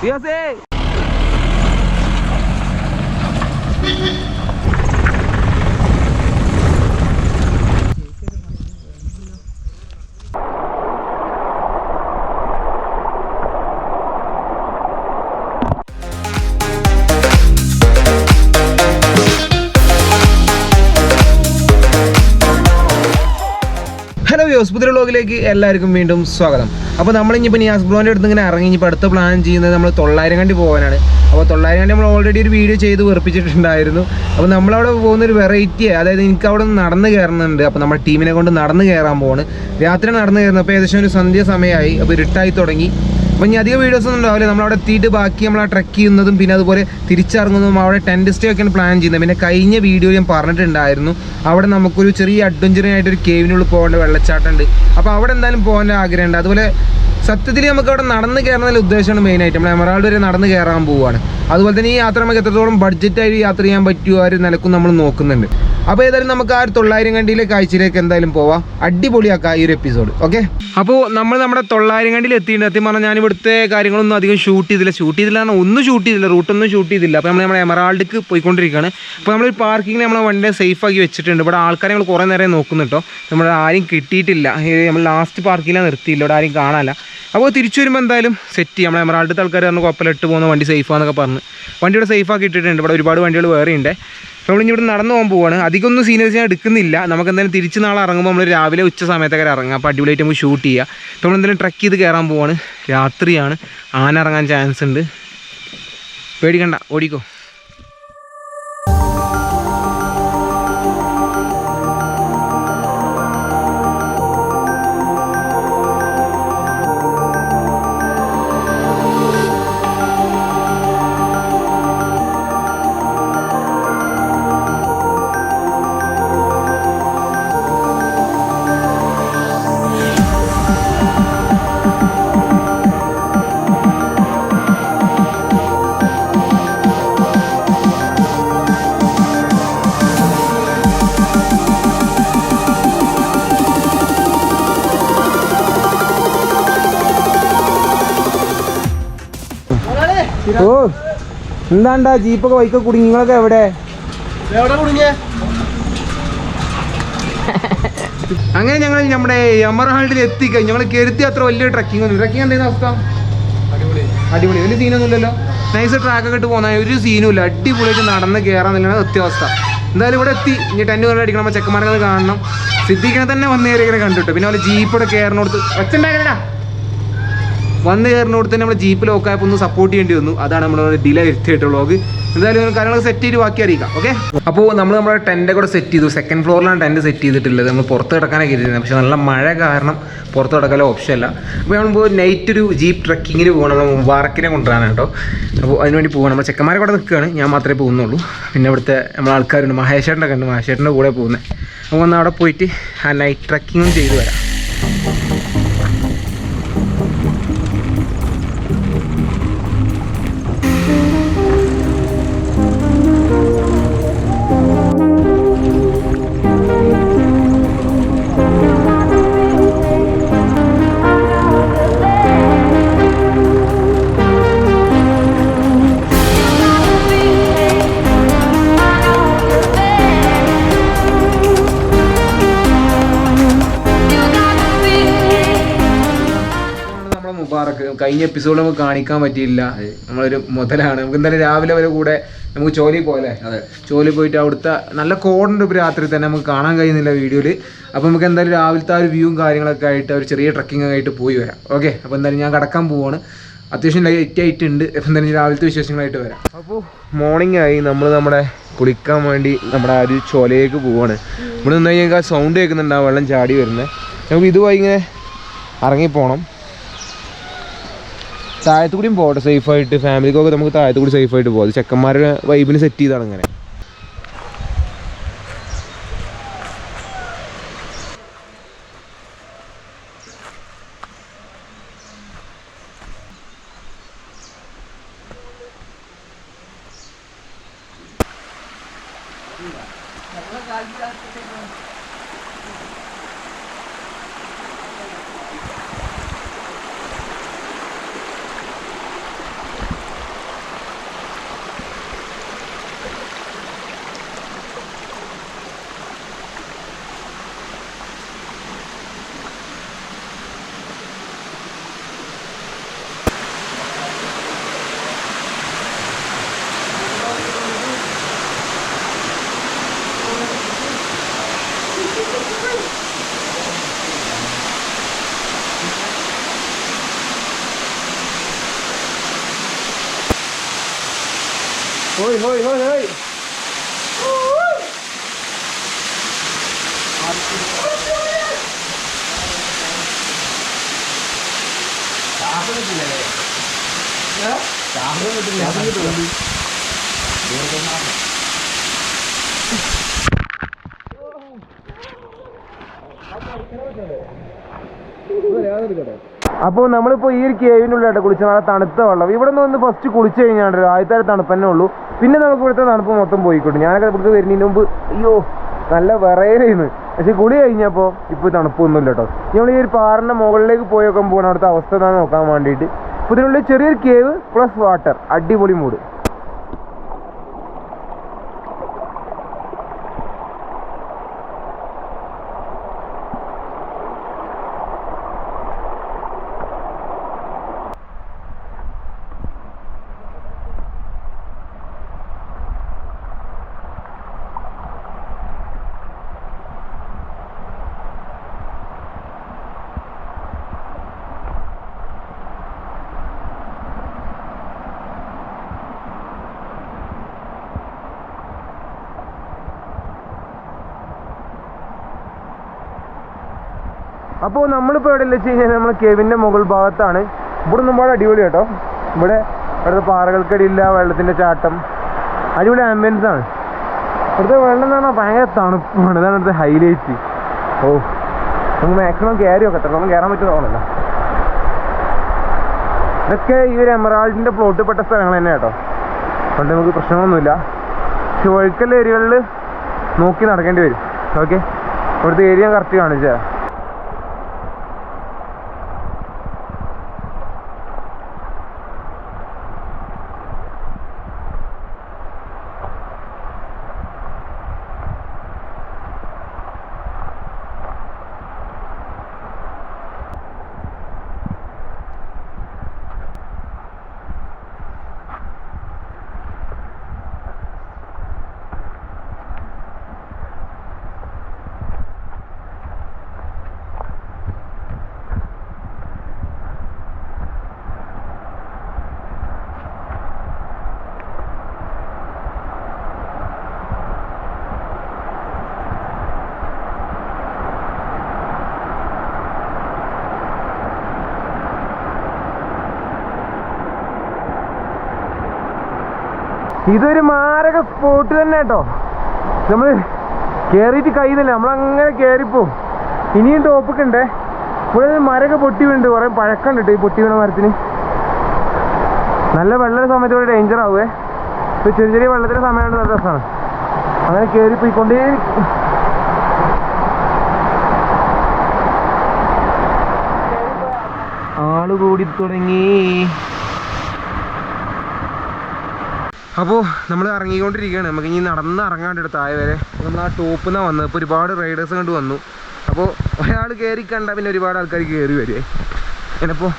¡Fíjate! Views പുതിയ എല്ലാവർക്കും വീണ്ടും സ്വാഗതം. അപ്പോൾ നമ്മളിപ്പോൾ നിയാസ് ബ്രോന്റെ അടുത്ത് ഇങ്ങനെ ഇറങ്ങി ഇപ്പോൾ അടുത്ത പ്ലാൻ ചെയ്യുന്നത് നമ്മൾ തൊള്ളായിരം കണ്ടി പോകാനാണ്. അപ്പോൾ തൊള്ളായിരം കണ്ടി നമ്മൾ ഓൾറെഡി ഒരു വീഡിയോ ചെയ്ത് വെറുപ്പിച്ചിട്ടുണ്ടായിരുന്നു. അപ്പോൾ നമ്മളവിടെ പോകുന്ന ഒരു വെറൈറ്റി അതായത് എനിക്ക് അവിടെ നിന്ന് നടന്ന് കയറുന്നുണ്ട്. അപ്പോൾ നമ്മുടെ ടീമിനെ കൊണ്ട് നടന്ന് കയറാൻ പോവാണ്. രാത്രി നടന്ന് കയറുന്നത് അപ്പോൾ ഏകദേശം ഒരു സന്ധ്യ സമയമായി. അപ്പോൾ ഇരുട്ടായി തുടങ്ങി. അപ്പോൾ ഇനി അധികം വീഡിയോസ് ഒന്നും ഉണ്ടാവില്ല. നമ്മളവിടെ എത്തിയിട്ട് ബാക്കി നമ്മൾ ആ ട്രക്ക് ചെയ്യുന്നതും പിന്നെ അതുപോലെ തിരിച്ചിറങ്ങുന്നതും അവിടെ ടെന്റ് സ്റ്റേ ഒക്കെയാണ് പ്ലാൻ ചെയ്യുന്നത്. പിന്നെ കഴിഞ്ഞ വീഡിയോ ഞാൻ പറഞ്ഞിട്ടുണ്ടായിരുന്നു. അവിടെ നമുക്കൊരു ചെറിയ അഡ്വഞ്ചറിനായിട്ട് ഒരു കേവിനുള്ളിൽ പോകേണ്ട വെള്ളച്ചാട്ടം ഉണ്ട്. അപ്പോൾ അവിടെ എന്തായാലും പോകാൻ ആഗ്രഹമുണ്ട്. അതുപോലെ സത്യത്തിൽ നമുക്ക് അവിടെ നടന്ന് കയറുന്നതിൽ ഉദ്ദേശമാണ് മെയിനായിട്ട് നമ്മൾ എമറാൾഡ് വരെ നടന്ന് കയറാൻ പോവുകയാണ്. അതുപോലെ തന്നെ ഈ യാത്ര നമുക്ക് എത്രത്തോളം ബഡ്ജറ്റായി യാത്ര ചെയ്യാൻ പറ്റുമോ ആ ഒരു നിലക്കും നമ്മൾ നോക്കുന്നുണ്ട്. അപ്പോൾ ഏതായാലും നമുക്ക് ആ ഒരു തൊള്ളായിരം കണ്ടിയിലെ കാഴ്ചയിലേക്ക് എന്തായാലും പോവാം. അടിപൊളിയാക്കാം ഈ ഒരു എപ്പിസോഡ് ഓക്കെ അപ്പോൾ നമ്മൾ നമ്മുടെ തൊള്ളായിരം കണ്ടിയിൽ എത്തിയിട്ടുണ്ട്. സത്യം പറഞ്ഞാൽ ഞാൻ ഇവിടുത്തെ കാര്യങ്ങളൊന്നും അധികം ഷൂട്ട് ചെയ്തില്ല. ഷൂട്ട് ചെയ്തില്ല ഒന്നും ഷൂട്ട് ചെയ്തില്ല. റൂട്ടൊന്നും ഷൂട്ട് ചെയ്തില്ല. അപ്പോൾ നമ്മൾ നമ്മുടെ എമറാൾഡിക്ക് പോയിക്കൊണ്ടിരിക്കുകയാണ്. അപ്പോൾ നമ്മൾ പാർക്കിങ്ങിൽ നമ്മളെ വണ്ടി ആക്കി വെച്ചിട്ടുണ്ട്. ഇവിടെ ആൾക്കാരെ നമ്മൾ കുറേ നേരം നോക്കുന്നുണ്ടോ നമ്മൾ ആരും കിട്ടിയിട്ടില്ല. നമ്മൾ ലാസ്റ്റ് പാർക്കിലാണ് നിർത്തിയില്ല. ഇവിടെ ആരും കാണാനില്ല. അപ്പോൾ തിരിച്ചു വരുമ്പോൾ എന്തായാലും സെറ്റ് ചെയ്യാം. നമ്മളെ അടുത്ത ആൾക്കാർ പറഞ്ഞു കുഴപ്പമില്ല ഇട്ട് പോകുന്ന വണ്ടി സേഫാന്നൊക്കെ പറഞ്ഞ്. വണ്ടി ഇവിടെ സേഫ് ആക്കി ഇട്ടിട്ടുണ്ട്. ഇവിടെ ഒരുപാട് വണ്ടികൾ വേറെ ഉണ്ട്. അപ്പോൾ നമ്മൾ ഇവിടെ നടന്നു പോകാൻ പോവാണ്. അധികം ഒന്നും സീനിയേഴ്സ് ഞാൻ എടുക്കുന്നില്ല. നമുക്ക് എന്തായാലും തിരിച്ച് നാളെ ഇറങ്ങുമ്പോൾ നമ്മൾ രാവിലെ ഉച്ച സമയത്തൊക്കെ ഇറങ്ങാം. അപ്പോൾ അടിപൊളിയായിട്ട് നമുക്ക് ഷൂട്ട് ചെയ്യുക അപ്പോൾ നമ്മൾ എന്തായാലും ട്രക്ക് ചെയ്ത് കയറാൻ പോവാണ്. രാത്രിയാണ്. ആന ഇറങ്ങാൻ ചാൻസ് ഉണ്ട്. പേടിക്കണ്ട ഓടിക്കോ. ഓ എന്താണ്ടാ ജീപ്പൊക്കെ ബൈക്കൊക്കെ കുടുങ്ങി? നിങ്ങളൊക്കെ എവിടെ? അങ്ങനെ ഞങ്ങൾ നമ്മുടെ യമർഹാൾഡിൽ എത്തിക്കഴിഞ്ഞു ഞങ്ങൾ കരുത്തി അത്ര വലിയ ട്രക്കിംഗ് ഒന്നും ട്രക്കിംഗ് എന്തായിരുന്നു അവസ്ഥ? അടിപൊളി. വലിയ സീനൊന്നും ഇല്ലല്ലോ നൈസ് ട്രാക്കൊക്കെ ഇട്ട് പോകുന്ന ഒരു സീനും ഇല്ല. അടിപൊളിയായിട്ട് നടന്ന് നല്ല സത്യാവസ്ഥ. എന്തായാലും ഇവിടെ എത്തി. ഇനി ടെന്റ് കൊണ്ട് അടിക്കണം. ചെക്കന്മാരെ കാണണം. സിദ്ധിക്കണെ തന്നെ വന്ന് കയറി ഇങ്ങനെ കണ്ടിട്ടു. പിന്നെ അവർ ജീപ്പോടെ കയറിനോടത്ത് വന്ന് കയറിനോട് തന്നെ നമ്മൾ ജീപ്പ് ലോക്കായപ്പോൾ ഒന്ന് സപ്പോർട്ട് ചെയ്യേണ്ടി വന്നു. അതാണ് നമ്മുടെ ഡിലേ വരുത്തിയിട്ട് വ്ളോഗ് എന്തായാലും കാര്യങ്ങൾ സെറ്റ് ചെയ്ത് ബാക്കി അറിയിക്കാം ഓക്കെ അപ്പോൾ നമ്മൾ നമ്മുടെ ടെന്റ് കൂടെ സെറ്റ് ചെയ്തു. സെക്കൻഡ് ഫ്ലോറിലാണ് ടെന്റ് സെറ്റ് ചെയ്തിട്ടുള്ളത്. നമ്മൾ പുറത്ത് കിടക്കാനൊക്കെ ഇരുന്നത് പക്ഷേ നല്ല മഴ കാരണം പുറത്ത് കിടക്കാൻ ഓപ്ഷൻ അല്ല അപ്പോൾ നമ്മൾ നൈറ്റ് ഒരു ജീപ്പ് ട്രക്കിങ്ങിന് പോകണം നമ്മൾ മുബാറക്കിനെ കൊണ്ടുവരാനാണ് കേട്ടോ. അപ്പോൾ അതിനുവേണ്ടി പോകണം നമ്മൾ ചെക്കന്മാരെ കൂടെ നിൽക്കുകയാണ്. ഞാൻ മാത്രമേ പോകുന്നുള്ളൂ. പിന്നെ ഇവിടുത്തെ നമ്മൾ ആൾക്കാരുണ്ട്. മഹേഷേട്ടന്റെ കണ്ട് മഹേഷേട്ടന്റെ കൂടെ പോകുന്നത്. അപ്പോൾ ഒന്ന് അവിടെ പോയിട്ട് ആ നൈറ്റ് ട്രക്കിങ്ങും ചെയ്തു വരാം. കഴിഞ്ഞ എപ്പിസോഡ് നമുക്ക് കാണിക്കാൻ പറ്റിയില്ല. നമ്മളൊരു മുതലാണ്. നമുക്ക് എന്തായാലും രാവിലെ വരെ കൂടെ നമുക്ക് ചോലി പോലെ അതെ. ചോലി പോയിട്ട് അവിടുത്തെ നല്ല കോടുണ്ട് ഇപ്പോൾ രാത്രി തന്നെ നമുക്ക് കാണാൻ കഴിയുന്നില്ല വീഡിയോയിൽ അപ്പോൾ നമുക്ക് എന്തായാലും രാവിലത്തെ ആ ഒരു വ്യൂവും കാര്യങ്ങളൊക്കെ ആയിട്ട് ഒരു ചെറിയ ട്രക്കിംഗ് ആയിട്ട് പോയി വരാം. ഓക്കെ അപ്പോൾ എന്തായാലും ഞാൻ കടക്കാൻ പോവാണ്. അത്യാവശ്യം ലൈറ്റ് ആയിട്ടുണ്ട് അപ്പം എന്തായാലും രാവിലത്തെ വിശേഷങ്ങളായിട്ട് വരാം. അപ്പോൾ മോർണിംഗ് ആയി. നമ്മൾ നമ്മുടെ കുളിക്കാൻ വേണ്ടി നമ്മുടെ ആ ഒരു ചോലയിലേക്ക് പോവാണ്. ഇവിടെ നിന്ന് കഴിഞ്ഞാൽ സൗണ്ട് കേൾക്കുന്നുണ്ടാവും വെള്ളം ചാടി വരുന്നത് നമുക്ക് ഇതുമായി ഇങ്ങനെ ഇറങ്ങിപ്പോണം. താഴത്തു കൂടിയും പോകട്ടെ സേഫ് ആയിട്ട് ഫാമിലിക്കൊക്കെ നമുക്ക് താഴത്തു കൂടി സേഫ് ആയിട്ട് പോകാം ചെക്കന്മാരുടെ വൈബിന് സെറ്റ് ചെയ്താണ് അങ്ങനെ. അപ്പോൾ നമ്മളിപ്പോ ഈ ഒരു കേവിനുള്ളിലായിട്ട് കുളിച്ച നല്ല തണുത്ത വെള്ളം. ഇവിടെ നിന്ന് വന്ന് ഫസ്റ്റ് കുളിച്ച് കഴിഞ്ഞാൽ ആദ്യത്തെ തണുപ്പ് തന്നെ ഉള്ളൂ. പിന്നെ നമുക്ക് ഇവിടുത്തെ തണുപ്പ് മൊത്തം പോയിക്കോട്ടെ. ഞാനൊക്കെ ഇവിടുത്തെ വരുന്നതിന് മുമ്പ് അയ്യോ നല്ല വിറയലായിരുന്നു പക്ഷെ കുളി കഴിഞ്ഞപ്പോൾ ഇപ്പോൾ തണുപ്പൊന്നുമില്ല കേട്ടോ നമ്മൾ ഈ ഒരു പാറിന്റെ മുകളിലേക്ക് പോയി നോക്കാൻ പോകണം അവിടുത്തെ അവസ്ഥ എന്താണെന്ന് നോക്കാൻ വേണ്ടിയിട്ട്. അപ്പോൾ ഇതിനുള്ളിൽ ചെറിയൊരു കേവ് പ്ലസ് വാട്ടർ അടിപൊളി മൂഡ് അപ്പോൾ നമ്മളിപ്പോൾ എവിടെ വെച്ച് കഴിഞ്ഞാൽ നമ്മൾ കെവിന്റെ മുകൾ ഭാഗത്താണ്. ഇവിടെ ഒരുപാട് അടിപൊളി കേട്ടോ. ഇവിടെ ഇവിടുത്തെ പാറകൾക്കടിയില്ല വെള്ളത്തിന്റെ ചാട്ടം. അടിപൊളി ആംബിയൻസ് ആണ്. ഇവിടുത്തെ വെള്ളം എന്ന് പറഞ്ഞാൽ ഭയങ്കര തണുപ്പാണ്. ഇതാണ് ഇവിടുത്തെ ഹൈലൈറ്റ് ഓ നമുക്ക് മാക്സിമം കയറി നോക്കട്ടെ നമുക്ക് കയറാൻ പറ്റുന്ന തോന്നല്ല ഇതൊക്കെ ഈ ഒരു എമറാൾഡിന്റെ പ്ലോട്ട് പെട്ട സ്ഥലങ്ങൾ തന്നെ കേട്ടോ. അതുകൊണ്ട് നമുക്ക് പ്രശ്നമൊന്നുമില്ല. പക്ഷെ ഒഴുക്കൽ ഏരിയകളിൽ നോക്കി നടക്കേണ്ടി വരും. ഓക്കെ ഇവിടുത്തെ ഏരിയ കറക്റ്റ് കാണിച്ചാ ഇതൊരു മാരക സ്പോട്ട് തന്നെ കേട്ടോ നമ്മൾ കയറിയിട്ട് കഴിയുന്നില്ല നമ്മളങ്ങനെ കയറിപ്പോവും ഇനിയും ടോപ്പൊക്കെ ഉണ്ടേ ഇവിടെ മരമൊക്കെ പൊട്ടി വീണ്ട് കുറേ പഴക്കമുണ്ട് കേട്ടോ ഈ പൊട്ടി വീണ മരത്തിന്. നല്ല വെള്ളം സമയത്ത് ഇവിടെ ഡേഞ്ചർ ആവുമേ ഇപ്പൊ ചെറിയ ചെറിയ വെള്ളത്തിന്റെ സമയമുണ്ട് നല്ല രസമാണ് അങ്ങനെ കയറി പോയിക്കൊണ്ടേ ആൾ കൂടി തുടങ്ങി. അപ്പോൾ നമ്മൾ ഇറങ്ങിക്കൊണ്ടിരിക്കുകയാണ്. നമുക്ക് ഇനി നടന്ന് ഇറങ്ങാണ്ട് താഴെ വരെ. നമ്മൾ ആ ടോപ്പിൽ നിന്നാണ് വന്നത്. ഇപ്പോൾ ഒരുപാട് റൈഡേഴ്സ് കണ്ട് വന്നു. അപ്പോൾ ഒരാൾ കയറി കണ്ടാൽ പിന്നെ ഒരുപാട് ആൾക്കാർ കയറി വരുമേ ഞാനിപ്പോൾ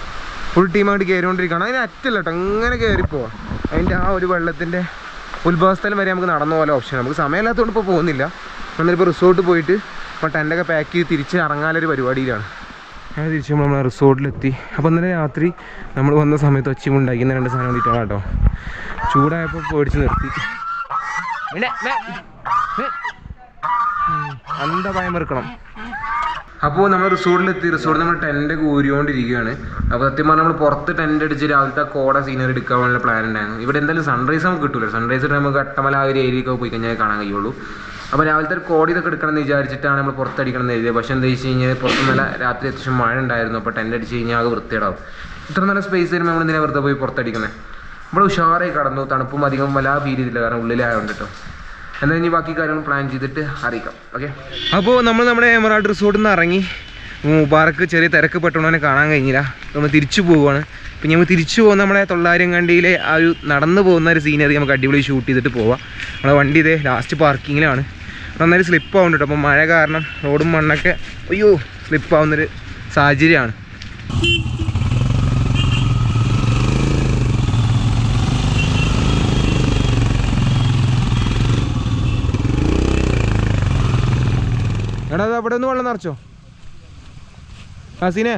ഫുൾ ടീമായിട്ട് കയറിക്കൊണ്ടിരിക്കുകയാണ് അതിന് അറ്റല്ല കേട്ടോ. അങ്ങനെ കയറിപ്പോവാം അതിന്റെ ആ ഒരു വെള്ളത്തിന്റെ ഉത്ഭവസ്ഥലം വരെ നമുക്ക് നടന്ന പോലെ ഓപ്ഷൻ നമുക്ക് സമയമില്ലാത്തതുകൊണ്ട് ഇപ്പോൾ പോകുന്നില്ല. നമ്മളിപ്പോൾ റിസോർട്ട് പോയിട്ട് ഇപ്പോൾ ടെന്റൊക്കെ പാക്ക് ചെയ്ത് തിരിച്ച് ഇറങ്ങാനൊരു പരിപാടിയിലാണ്. അങ്ങനെ തിരിച്ച് നമ്മൾ നമ്മളെ റിസോർട്ടിലെത്തി. അപ്പോൾ ഇന്നലെ രാത്രി നമ്മൾ വന്ന സമയത്ത് ഒച്ചമുണ്ടാക്കുന്ന രണ്ട് സാധനം വേണ്ടിയിട്ടാണ് കേട്ടോ. ചൂടായപ്പോൾ പേടിച്ച് നിർത്തി. അന്ത ഭയം വെറുക്കണം അപ്പോൾ നമ്മൾ റിസോർട്ടിലെത്തി റിസോർട്ടിൽ നമ്മൾ ടെന്റ് ഒക്കെ ഊരിക്കൊണ്ടിരിക്കുകയാണ് അപ്പോൾ സത്യം പറഞ്ഞാൽ നമ്മൾ പുറത്ത് ടെന്റ് അടിച്ച് രാവിലത്തെ കോട സീനറി എടുക്കാൻ എടുക്കാനുള്ള പ്ലാൻ ഉണ്ടായിരുന്നു. ഇവിടെ എന്തായാലും സൺറൈസ് നമുക്ക് കിട്ടില്ല സൺറൈസ് നമുക്ക് അട്ടമല ആ ഒരു ഏരിയയൊക്കെ പോയി കഴിഞ്ഞാൽ കാണാൻ കഴിയുള്ളൂ. അപ്പോൾ രാവിലത്തെ ഒരു കോടി ഇതൊക്കെ എടുക്കണം എന്ന് വിചാരിച്ചിട്ടാണ് നമ്മൾ പുറത്തടിക്കണം എന്ന് എഴുതിയത് പക്ഷെ എന്താ വെച്ച് കഴിഞ്ഞാൽ പുറത്ത് നല്ല രാത്രി അത്യാവശ്യം മഴ ഉണ്ടായിരുന്നു. അപ്പോൾ ടെന്റ് അടിച്ച് കഴിഞ്ഞാൽ അത് വൃത്തിയിടാവും ഇത്ര നല്ല സ്പേസ് വരുമ്പോൾ നമ്മൾ എന്തിനാ വെറുതെ പോയി പുറത്തടിക്കുന്നത് നമ്മൾ ഉഷാറായി കടന്നു. തണുപ്പും അധികം വല്ലാ ഫീൽ ചെയ്തില്ല കാരണം ഉള്ളിലായതുകൊണ്ട് കേട്ടോ എന്നാൽ ഇനി ബാക്കി കാര്യങ്ങൾ പ്ലാൻ ചെയ്തിട്ട് അറിയിക്കാം. ഓക്കെ അപ്പോൾ നമ്മൾ നമ്മുടെ എമറാൾഡ് റിസോർട്ടിൽ നിന്ന് ഇറങ്ങി. മുബാറക്ക് ചെറിയ തിരക്ക് പെട്ടവനെ കാണാൻ കഴിഞ്ഞില്ല. നമ്മൾ തിരിച്ചു പോവുകയാണ് പിന്നെ നമ്മൾ തിരിച്ചു പോകുന്ന നമ്മുടെ തൊള്ളായിരം കണ്ടിയിലെ ആ ഒരു നടന്നു പോകുന്ന ഒരു സീനറി നമുക്ക് അടിപൊളി ഷൂട്ട് ചെയ്തിട്ട് പോവാം. നമ്മുടെ വണ്ടി ഇതേ ലാസ്റ്റ് പാർക്കിങ്ങിലാണ് നന്നായിട്ട് സ്ലിപ്പ് ആവുന്നുണ്ട് അപ്പോൾ മഴ കാരണം റോഡും മണ്ണൊക്കെ അയ്യോ സ്ലിപ്പ് ആവുന്നൊരു സാഹചര്യമാണ്. എടാ അവിടെ ഒന്ന് വെള്ളം നിറച്ചോ? ഹസീനെ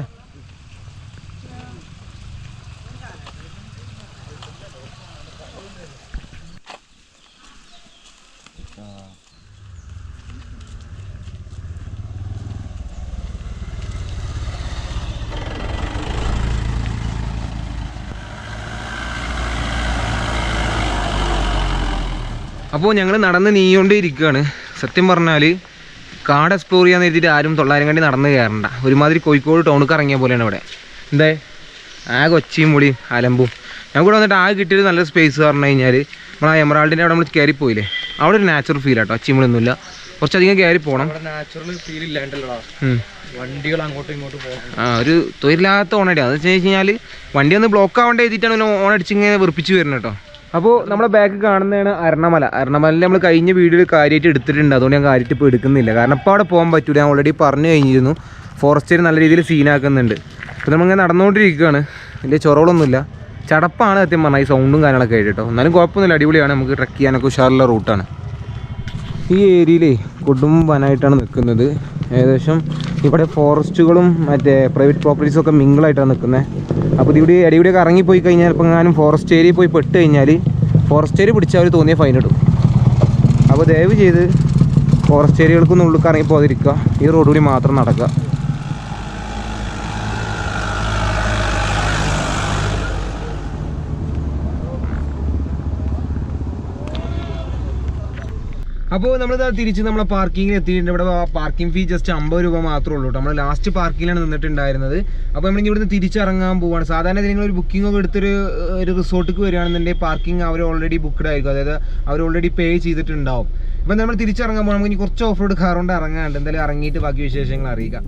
അപ്പോൾ ഞങ്ങൾ നടന്ന് നീയോണ്ടേ ഇരിക്കുകയാണ് സത്യം പറഞ്ഞാൽ കാട് എക്സ്പ്ലോർ ചെയ്യാൻ എഴുതിയിട്ട് ആരും തൊള്ളായിരം കണ്ടി നടന്ന് കയറണ്ട. ഒരുമാതിരി കോഴിക്കോട് ടൗണിൽ ഇറങ്ങിയ പോലെയാണ് ഇവിടെ. എന്തേ? ആ ഒച്ചയും മുടിയും അലമ്പും. ഞാൻ കൂടെ വന്നിട്ട് ആകെ കിട്ടിയൊരു നല്ല സ്പേസ് പറഞ്ഞു കഴിഞ്ഞാൽ നമ്മൾ ആ എമറാൾഡിന്റെ അവിടെ നമ്മൾ കയറി പോയില്ലേ അവിടെ ഒരു നാച്ചുറൽ ഫീൽ ആട്ടോ. ഒച്ചയുമ്പളൊന്നുമില്ല കുറച്ചധികം കയറി പോകണം നാച്ചുറൽ ഫീൽ ഇല്ലാണ്ടല്ലോ വണ്ടികൾ അങ്ങോട്ടും ഇങ്ങോട്ടും ആ ഒരു തൊഴിലില്ലാത്ത ഓണടിയാണ് അത് വെച്ച് കഴിഞ്ഞാൽ വണ്ടി ഒന്ന് ബ്ലോക്ക് ആവേണ്ട എഴുതിയിട്ടാണ് ഓണടിച്ചിങ്ങനെ വെറുപ്പിച്ച് വരുന്നത് കേട്ടോ. അപ്പോൾ നമ്മുടെ ബാക്ക് കാണുന്നതാണ് അരണമല. അരണമലയിൽ നമ്മൾ കഴിഞ്ഞ വീഡിയോയിൽ കാര്യമായിട്ട് എടുത്തിട്ടുണ്ട്. അതുകൊണ്ട് ഞാൻ കാര്യമായിട്ട് ഇപ്പോൾ എടുക്കുന്നില്ല. കാരണം ഇപ്പോൾ അവിടെ പോകാൻ പറ്റൂല. ഞാൻ ഓൾറെഡി പറഞ്ഞു കഴിഞ്ഞിരുന്നു. ഫോറസ്റ്റിൽ നല്ല രീതിയിൽ സീനാക്കുന്നുണ്ട് അപ്പോൾ നമ്മളിങ്ങനെ നടന്നുകൊണ്ടിരിക്കുകയാണ്. വലിയ ചൊറകളൊന്നുമില്ല ചടപ്പാണ് സത്യം പറഞ്ഞാൽ ഈ സൗണ്ടും കാര്യങ്ങളൊക്കെ ആയിട്ട് കേട്ടോ. എന്നാലും കുഴപ്പമൊന്നുമില്ല. അടിപൊളിയാണ്. നമുക്ക് ട്രക്ക് ചെയ്യാനൊക്കെ ഉഷാറുള്ള റൂട്ടാണ് ഈ ഏരിയയിലേ കൊടും വനായിട്ടാണ് നിൽക്കുന്നത്. ഏകദേശം ഇവിടെ ഫോറസ്റ്റുകളും മറ്റേ പ്രൈവറ്റ് പ്രോപ്പർട്ടീസും ഒക്കെ മിങ്കിളായിട്ടാണ് നിൽക്കുന്നത്. അപ്പോൾ ഇതിവിടെ ഇടയിലൂടെയൊക്കെ ഇറങ്ങിപ്പോയി കഴിഞ്ഞാൽ ഇപ്പം എങ്ങാനും ഫോറസ്റ്റ് ഏരിയയിൽ പോയി പെട്ട് കഴിഞ്ഞാൽ ഫോറസ്റ്റ് ഏരിയ പിടിച്ചാൽ അവർ തോന്നിയ ഫൈൻ ഇടും. അപ്പോൾ ദയവ് ചെയ്ത് ഫോറസ്റ്റ് ഏരിയകൾക്കൊന്നും ഉള്ളിൽ ഇറങ്ങി പോകാതിരിക്കുക ഈ റോഡ് കൂടി മാത്രം നടക്കുക. അപ്പോൾ നമ്മളിത് തിരിച്ച് നമ്മളെ പാർക്കിങ്ങിൽ എത്തിയിട്ടുണ്ട്. ഇവിടെ പാർക്കിംഗ് ഫീ ജസ്റ്റ് അമ്പത് രൂപ മാത്രമേ ഉള്ളൂ നമ്മൾ ലാസ്റ്റ് പാർക്കിങ്ങിലാണ് നിന്നിട്ടുണ്ടായിരുന്നത്. അപ്പോൾ നമ്മൾ ഇവിടുന്ന് തിരിച്ചിറങ്ങാൻ പോവാണ്. സാധാരണ നിങ്ങൾ ഒരു ബുക്കിംഗ് ഒക്കെ എടുത്തൊരു ഒരു റിസോർട്ടിക്ക് വരികയാണെന്നുണ്ടെങ്കിൽ പാർക്കിംഗ് അവർ ഓൾറെഡി ബുക്ക്ഡ് ആയിരിക്കും. അതായത് അവർ ഓൾറെഡി പേ ചെയ്തിട്ടുണ്ടാവും. അപ്പോൾ നമ്മൾ തിരിച്ചിറങ്ങാൻ പോകണം നമുക്ക് ഇനി കുറച്ച് ഓഫ് റോഡ് കാറുകൊണ്ട് കൊണ്ട് ഇറങ്ങാണ്ട്. എന്തായാലും ഇറങ്ങിയിട്ട് ബാക്കി വിശേഷങ്ങൾ അറിയിക്കാം.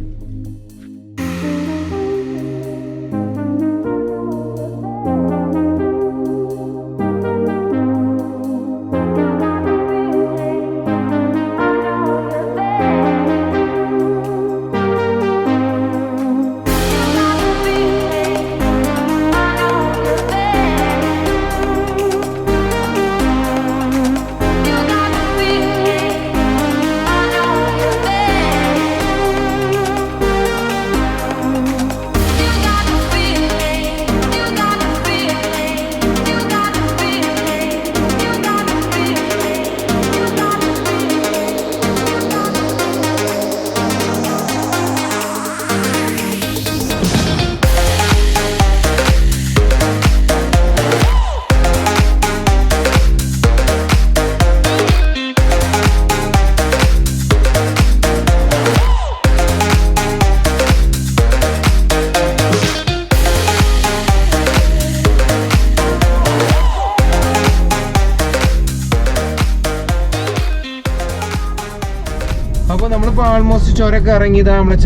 ആൾമോസ്റ്റ് ഇറങ്ങിയത് നമ്മുടെ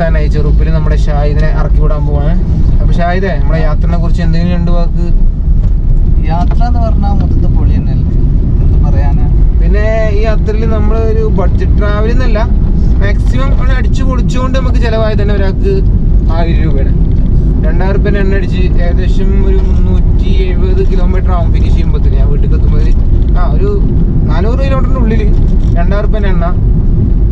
തന്നെ. ചെറുപ്പിൽ നമ്മുടെ ഷാഹിദിനെ ഇറക്കി വിടാൻ പോവാണ്. അപ്പൊ ഷാഹിദേ നമ്മുടെ യാത്രനെ കുറിച്ച് എന്തെങ്കിലും രണ്ട് വാക്ക്? യാത്ര എന്ന് പറഞ്ഞാൽ മൊത്തത്തെ പൊളി തന്നെയല്ലേ എന്ത് പറയാനാ? പിന്നെ ഈ യാത്രയിൽ നമ്മൾ ഒരു ബഡ്ജറ്റ് ട്രാവൽ എന്നല്ല മാക്സിമം അവിടെ അടിച്ചു പൊളിച്ചുകൊണ്ട് നമുക്ക് ചിലവായി തന്നെ ഒരാൾക്ക് ആയിരം രൂപയാണ്. രണ്ടായിരം റുപ്യ എണ്ണ അടിച്ച് ഏകദേശം ഒരു മുന്നൂറ്റി എഴുപത് കിലോമീറ്റർ ആവും ഫിനിഷ് ചെയ്യുമ്പോഴത്തേന് ഞാൻ വീട്ടിൽ എത്തുമ്പോൾ ആ ഒരു നാനൂറ് കിലോമീറ്ററിന്റെ ഉള്ളിൽ രണ്ടായിരം റുപ്യ എണ്ണ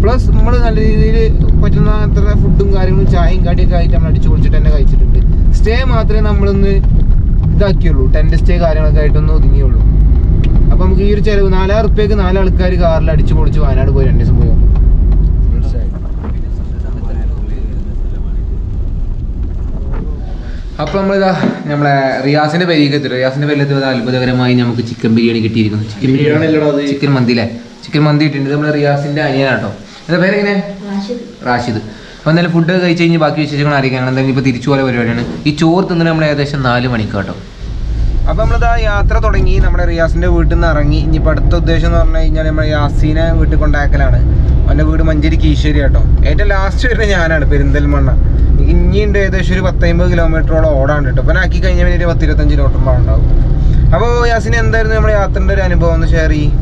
പ്ലസ് നമ്മൾ നല്ല രീതിയിൽ പറ്റുന്ന അത്ര ഫുഡും കാര്യങ്ങളും ചായയും കടിയൊക്കെ ആയിട്ട് നമ്മൾ അടിച്ചു പൊളിച്ചിട്ട് തന്നെ കഴിച്ചിട്ടുണ്ട്. സ്റ്റേ മാത്രമേ നമ്മളൊന്ന് ഇതാക്കിയുള്ളൂ. ടെന്റ് സ്റ്റേ കാര്യങ്ങളൊക്കെ ആയിട്ടൊന്ന് ഒതുങ്ങിയുള്ളൂ. അപ്പോൾ നമുക്ക് ഈ ഒരു ചെലവ് നാലായിരം റുപ്യക്ക് നാലാൾക്കാർ കാറിൽ അടിച്ചു പൊളിച്ച് വയനാട് പോയി രണ്ട് ദിവസം പോയി. വന്നു. അപ്പൊ നമ്മളിതാ നമ്മളെ റിയാസിന്റെ പേരിലേക്ക് റിയാസിന്റെ പേരിൽ പേരിലെത്തി അത്ഭുതകരമായി നമുക്ക് ചിക്കൻ ബിരിയാണി കിട്ടിയിരിക്കുന്നു. ചിക്കൻ ബിരിയാണി ചിക്കൻ മന്തി അല്ലേ? ചിക്കൻ മന്തി കിട്ടിയിട്ടുണ്ട് നമ്മളെ റിയാസിന്റെ അനിയനാട്ടോ. എന്താ പേരെങ്ങനെ റാഷിദ്. അപ്പോൾ എന്തായാലും ഫുഡ് കഴിച്ച് കഴിഞ്ഞ് ബാക്കി വിശേഷങ്ങൾ അറിയിക്കാൻ എന്തായാലും ഇപ്പോൾ തിരിച്ചു പോലെ പരിപാടിയാണ്. ഈ ചോറ് തിന്നുന്നത് നമ്മൾ ഏകദേശം നാല് മണിക്കാട്ടോ അപ്പോൾ നമ്മളിതാ യാത്ര തുടങ്ങി. നമ്മുടെ റിയാസിന്റെ വീട്ടിൽ നിന്ന് ഇറങ്ങി. ഇനിയിപ്പോൾ അടുത്ത ഉദ്ദേശം എന്ന് പറഞ്ഞു കഴിഞ്ഞാൽ നമ്മൾ യാസീനെ വീട്ടിൽ കൊണ്ടാക്കലാണ്. അവന്റെ വീട് മഞ്ചേരി കീശ്ശേരി കേട്ടോ ഏറ്റവും ലാസ്റ്റ് വരുന്നത് ഞാനാണ് പെരിന്തൽമണ്ണ. ഇനിയുണ്ട് ഏകദേശം ഒരു പത്തമ്പത് കിലോമീറ്ററോളം ഓടാണ് കേട്ടോ അപ്പം ആക്കി കഴിഞ്ഞാൽ ഒരു പത്തിരുപത്തഞ്ച് കിലോമീറ്റർ ഉണ്ടാവും. അപ്പോൾ യാസിന് എന്തായിരുന്നു നമ്മുടെ യാത്രന്റെ ഒരു അനുഭവം ഒന്ന് ഷെയർ ചെയ്യും.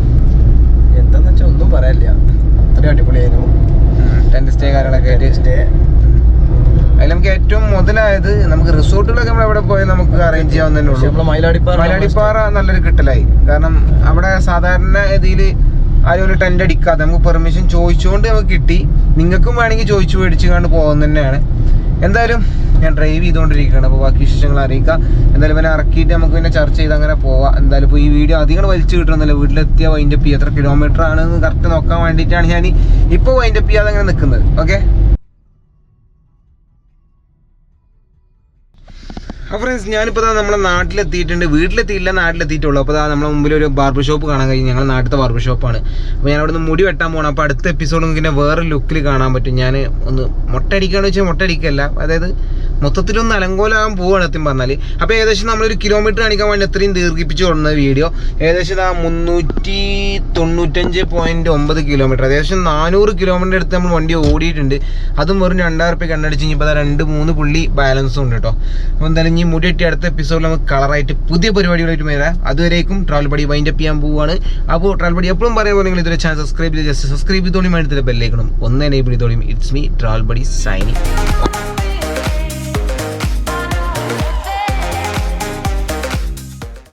എന്താന്ന് വെച്ചാൽ ഒന്നും പറയാനില്ല അത്രയും അടിപൊളിയായിരുന്നു. ടെന്റ് സ്റ്റേ കാര്യങ്ങളൊക്കെ ആയിട്ട് സ്റ്റേ. അതിൽ നമുക്ക് ഏറ്റവും മുതലായത് നമുക്ക് റിസോർട്ടുകളൊക്കെ നമ്മൾ എവിടെ പോയാൽ നമുക്ക് അറേഞ്ച് ചെയ്യാവുന്ന ഉള്ളൂ. നമ്മളെ മയിലാടിപ്പാറ നല്ലൊരു കിട്ടലായി. കാരണം അവിടെ സാധാരണ ഇതിൽ ആരും ഒരു ടെന്റ് അടിക്കാതെ നമുക്ക് പെർമിഷൻ ചോദിച്ചുകൊണ്ട് നമുക്ക് കിട്ടി. നിങ്ങൾക്കും വേണമെങ്കിൽ ചോദിച്ചു മേടിച്ചു കണ്ട് പോകുന്നത് തന്നെയാണ് എന്തായാലും ഞാൻ ഡ്രൈവ് ചെയ്തുകൊണ്ടിരിക്കുകയാണ് അപ്പോൾ ബാക്കി വിശേഷങ്ങൾ അറിയിക്കാം. എന്തായാലും പിന്നെ ഇറക്കിയിട്ട് നമുക്ക് പിന്നെ ചർച്ച ചെയ്ത് അങ്ങനെ പോവാം. എന്തായാലും ഇപ്പോൾ ഈ വീഡിയോ അധികം വലിച്ചു കിട്ടുന്നില്ല. വീട്ടിലെത്തിയ വൈൻഡപ്പ് എത്ര കിലോമീറ്റർ ആണെന്ന് കറക്റ്റ് നോക്കാൻ വേണ്ടിയിട്ടാണ് ഞാൻ ഇപ്പോൾ വൈൻഡപ്പ് ചെയ്യാതെ അങ്ങനെ നിൽക്കുന്നത് ഓക്കെ അപ്പോൾ ഫ്രണ്ട്സ് ഞാനിപ്പോൾ നമ്മുടെ നാട്ടിലെത്തിയിട്ടുണ്ട്. വീട്ടിലെത്തിയില്ല നാട്ടിലെത്തിയിട്ടുള്ളൂ. അപ്പോൾ നമ്മുടെ മുമ്പിൽ ഒരു ബാർബർ ഷോപ്പ് കാണാൻ കഴിഞ്ഞു. ഞങ്ങളുടെ നാട്ടിലത്തെ ബാർബർ ഷോപ്പാണ് അപ്പോൾ ഞാൻ അവിടെ നിന്ന് മുടി വെട്ടാൻ പോകണം അപ്പോൾ അടുത്ത എപ്പിസോഡ് നമുക്ക് പിന്നെ വേറെ ലുക്കിൽ കാണാൻ പറ്റും. ഞാൻ ഒന്ന് മുട്ടടിക്കുകയാണെന്ന് വെച്ചാൽ മുട്ടടിക്കല്ല അതായത് മൊത്തത്തിലൊന്ന് അലങ്കോലാകാൻ പോവുകയാണ് സത്യം പറഞ്ഞാൽ അപ്പോൾ ഏകദേശം നമ്മളൊരു കിലോമീറ്റർ കാണിക്കാൻ വേണ്ടി അത്രയും ദീർഘിപ്പിച്ച് കൊടുക്കുന്ന വീഡിയോ. ഏകദേശം ആ മുന്നൂറ്റി തൊണ്ണൂറ്റഞ്ച് പോയിന്റ് ഒമ്പത് കിലോമീറ്റർ ഏകദേശം നാനൂറ് കിലോമീറ്റർ അടുത്ത് നമ്മൾ വണ്ടി ഓടിയിട്ടുണ്ട്. അതും വെറും രണ്ടായിരം റുപ്യ കണ്ടടിച്ച് കഴിഞ്ഞപ്പോൾ രണ്ട് മൂന്ന് പുള്ളി ബാലൻസും ഉണ്ട് കേട്ടോ അപ്പോൾ എന്തായാലും ഇനി മുടിയിട്ട് അടുത്ത എപ്പിസോഡിൽ നമുക്ക് കളറായിട്ട് പുതിയ പരിപാടികളായിട്ട് വരാം. അതുവരേക്കും ട്രാവൽ പടി വൈൻഡ് അപ്പ് ചെയ്യാൻ പോവുകയാണ്. അപ്പോൾ ട്രാവൽ പടി എപ്പോഴും പറയുമ്പോൾ നിങ്ങൾ ഇതുവരെ ചാനൽ സബ്സ്ക്രൈബ് ചെയ്ത് ജസ്റ്റ് സബ്സ്ക്രൈബ് ചെയ്തോളിയും വേണ്ടി ബെല്ലേക്കണം ഒന്ന് enable ചെയ്തോളിയും it's me travel buddy signing